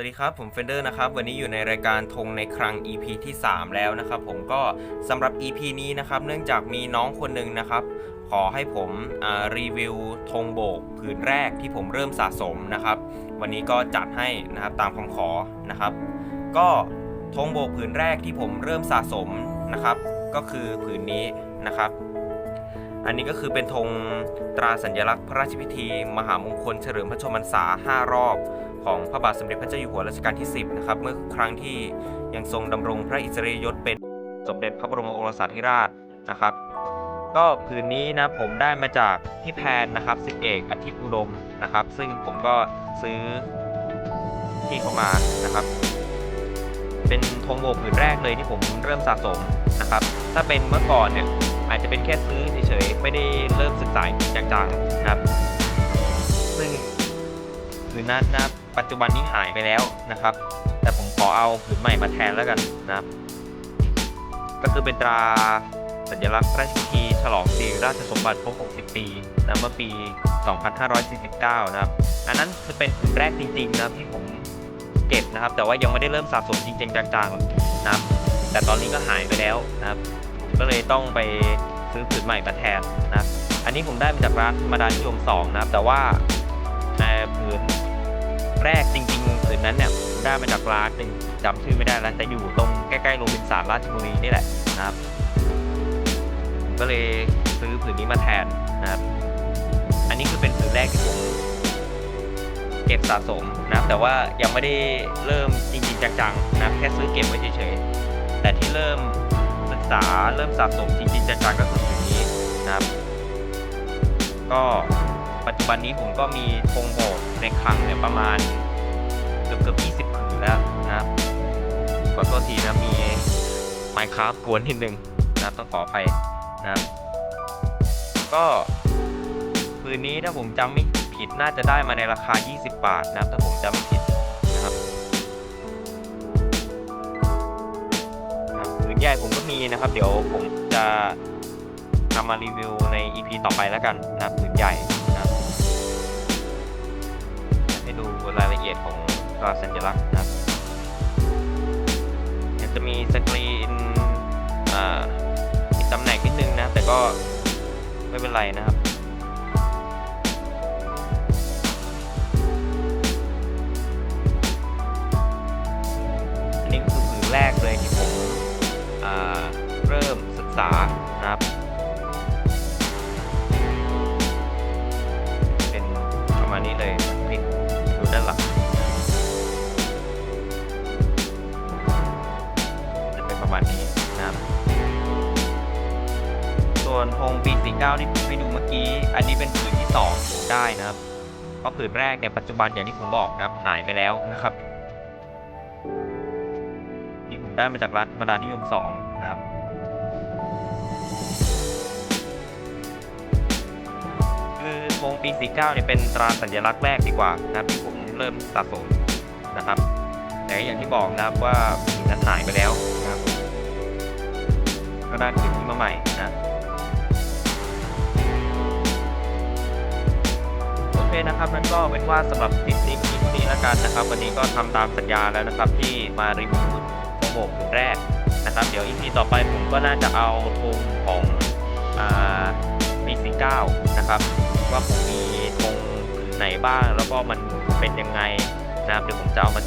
วัสดีครับ ผมเฟนเดอร์นะครับ วันนี้อยู่ในรายการธงในครั้ง EP ที่ 3 แล้วนะครับผมก็สำหรับ EP นี้นะครับ เนื่องจากมีน้องคนหนึ่งนะครับ ขอให้ผมรีวิวธงโบกผืนแรกที่ผมเริ่มสะสมนะครับ วันนี้ก็จัดให้นะครับตามคำขอนะครับ ก็ธงโบกผืนแรกที่ผมเริ่มสะสมนะครับ ก็คือผืนนี้นะครับอันนี้ก็คือเป็นธงตราสัญลักษณ์พระราชพิธี มหามงคลเฉลิมพระชนมพรรษา 5 รอบ ของพระบาทสมเด็จพระเจ้าอยู่หัวรัชกาลที่ 10 นะครับ เมื่อครั้งที่ยังทรงดำรงพระอิสริยยศเป็นสมเด็จพระบรมโอรสาธิราชนะครับ ก็ผืนนี้นะผมได้มาจากพี่แพนนะครับสิบเอกอาทิตย์อุดมนะครับ ซึ่งผมก็ซื้อที่เข้ามานะครับ เป็นธงโบกผืนแรกเลยที่ผมเริ่มสะสมนะครับ ถ้าเป็นเมื่อก่อนเนี่ยอาจจะเป็นแค่ซื้อเฉยๆไม่ได้เริ่มศึกษาจริงจังๆนะครับ ซึ่งผืนนั้นนะครับ ปัจจุบันนี้หายไปแล้วนะครับ แต่ผมขอเอาผืนใหม่มาแทนแล้วกันนะครับ ก็คือเป็นตราสัญลักษณ์พระราชพิธีฉลองสิริราชสมบัติครบ 60 ปีนะเมื่อปี 2549 นะครับ อันนั้นคือเป็นผืนแรกจริงๆนะที่ผมเก็บนะครับ แต่ว่ายังไม่ได้เริ่มสะสมจริงๆจังๆนะครับ แต่ตอนนี้ก็หายไปแล้วนะครับ ก็เลยต้องไปซื้อผืนใหม่มาแทนนะครับ อันนี้ผมได้มาจากร้านธรดานิยม2นะครับ แต่ว่า แรกจริงๆผืนนั้นเนี่ยได้มาจากร้านหนึ่งจำชื่อไม่ได้แล้วแต่อยู่ตรงใกล้ๆโรบินสันราชบุรีนี่แหละนะครับ ก็เลยซื้อผืนนี้มาแทนนะครับ อันนี้คือเป็นผืนแรกที่ผมเก็บสะสมนะครับ แต่ว่ายังไม่ได้เริ่มจริงๆจังๆนะครับแค่ซื้อเก็บไว้เฉยๆแต่ที่เริ่มศึกษาเริ่มสะสมจริงๆจังๆก็คือผืนนี้นะครับ ก็ ปัจจุบันนี้ผมก็มีธงโบกในคลังเนี่ยประมาณเกือบเกือบ20ผืนแล้วนะครับขอโทษทีนะมีไมค์ครับกวนนิดนึงนะครับต้องขออภัยนะครับก็ผืนนี้ถ้าผมจำไม่ผิดน่าจะได้มาในราคา 20 บาทนะครับ ถ้าผมจำไม่ผิดนะครับผืนใหญ่ผมก็มีนะครับ เดี๋ยวผมจะนำมารีวิวใน EP ต่อไปแล้วกันนะครับผืนใหญ่ ให้ดูรายละเอียดของตราสัญลักษณ์นะครับจะมีสกรีนตำแหน่งนิดนึงนะ แต่ก็ไม่เป็นไรนะครับอันนี้คือผืนแรกเลยที่ผมเริ่มศึกษานะครับ ส่วนธงปี49ที่ผมให้ดูเมื่อกี้ อันนี้เป็นผืนที่2ผมได้นะครับ เพราะผืนแรกเนี่ยปัจจุบันอย่างที่ผมบอกนะครับหายไปแล้วนะครับ นี่ผมได้มาจากร้านธรรดานิยม2นะครับคือธงปี49เนี่ยเป็นตราสัญลักษณ์แรกดีกว่านะครับที่ผมเริ่มสะสมนะครับแต่อย่างที่บอกนะครับว่าผืนนั้นหายไปแล้วนะครับก็ได้ผืนนี้มาใหม่นะ นะครับนั่นก็เป็นว่าสำหรับคลิปนี้คลิปนี้แล้วกันนะครับ วันนี้ก็ทำตามสัญญาแล้วนะครับที่มารีวิวโปรโมทแรกนะครับ เดี๋ยวอีพีต่อไปผมก็น่าจะเอาธงของอ่าปี49นะครับว่าผมมีธงไหนบ้างแล้วก็มันเป็นยังไงนะครับเดี๋ยวผมจะเอามา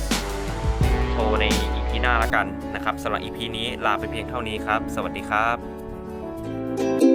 โชว์ในอีพีหน้าแล้วกันนะครับสำหรับอีพีนี้ลาไปเพียงเท่านี้ครับ สวัสดีครับ